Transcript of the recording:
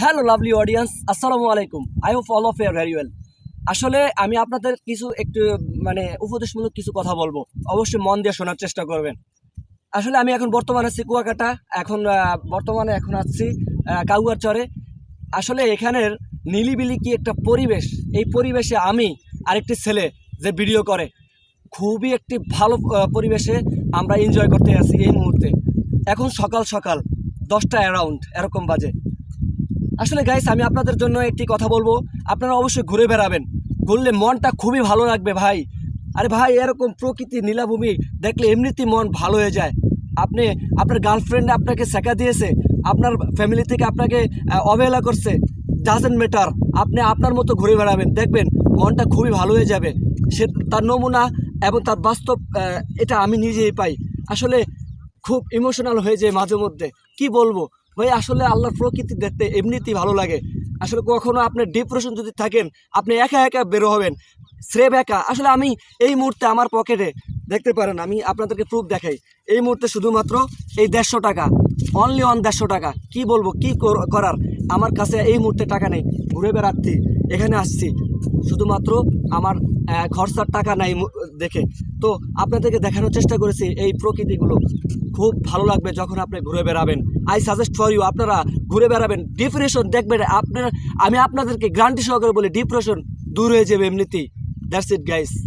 Hello lovely audience আসসালামু আলাইকুম I hope all of you're very well আসলে আমি আপনাদের কিছু একটু মানে উপদেশমূলক কিছু কথা বলব। অবশ্যই মন দিয়ে শোনার চেষ্টা করবেন। আসলে আমি এখন বর্তমানে আছি কুয়াকাটা। এখন বর্তমানে এখন আছি কাউয়ার চরে আসলে এখানের নিলিবিলি কি একটা পরিবেশ? এই পরিবেশে আমি আরেকটি ছেলে যে ভিডিও করে। খুবই একটি ভালো পরিবেশে আমরা এনজয় করতে আছি এই মুহূর্তে। এখন সকাল সকাল দশটা অ্যারাউন্ড এরকম বাজে। আসলে গাইস আমি আপনাদের জন্য একটি কথা বলব। আপনারা অবশ্যই ঘুরে বেড়াবেন। ঘুরলে মনটা খুবই ভালো লাগবে ভাই। আরে ভাই, এরকম প্রকৃতি, নীলাভূমি, দেখলে এমনিতেই মন ভালো হয়ে যায়। আপনি, আপনার গার্লফ্রেন্ড আপনাকে শেখা দিয়েছে, আপনার ফ্যামিলি থেকে আপনাকে অবহেলা করছে। ডাজেন্ট ম্যাটার আপনি আপনার মতো ঘুরে বেড়াবেন। দেখবেন, মনটা খুবই ভালো হয়ে যাবে। সে, তার নমুনা এবং তার বাস্তব এটা আমি নিজেই পাই। আসলে খুব ইমোশনাল হয়ে যায় মাঝে মধ্যে। কি বলব? ভাই, আসলে আল্লাহর প্রকৃতি দেখতে এমনিতেই ভালো লাগে। আসলে কখনো আপনার ডিপ্রেশন যদি থাকেন, আপনি একা একা বেরো হবেন স্রেব একা। আসলে আমি এই মুহূর্তে আমার পকেটে দেখতে পারেন, আমি আপনাদেরকে প্রুফ দেখাই। এই মুহূর্তে শুধুমাত্র এই দেড়শো টাকা অনলি অন দেড়শো টাকা। কি বলব, কি কর- করার? আমার কাছে এই মুহূর্তে টাকা নেই। ঘুরে বেড়াচ্ছি, এখানে আসছি। শুধুমাত্র আমার খরচার টাকা নাই দেখে। তো আপনাদেরকে দেখানোর চেষ্টা করেছি এই প্রকৃতিগুলো। খুব ভালো লাগবে যখন আপনি ঘুরে বেড়াবেন। আই সাজেস্ট ফর ইউ আপনারা ঘুরে বেড়াবেন। ডিপ্রেশন দেখবেন, আপনার আমি আপনাদেরকে গ্রান্টি সহকারে বলি ডিপ্রেশন দূর হয়ে যাবে এমনিতেই। That's it guys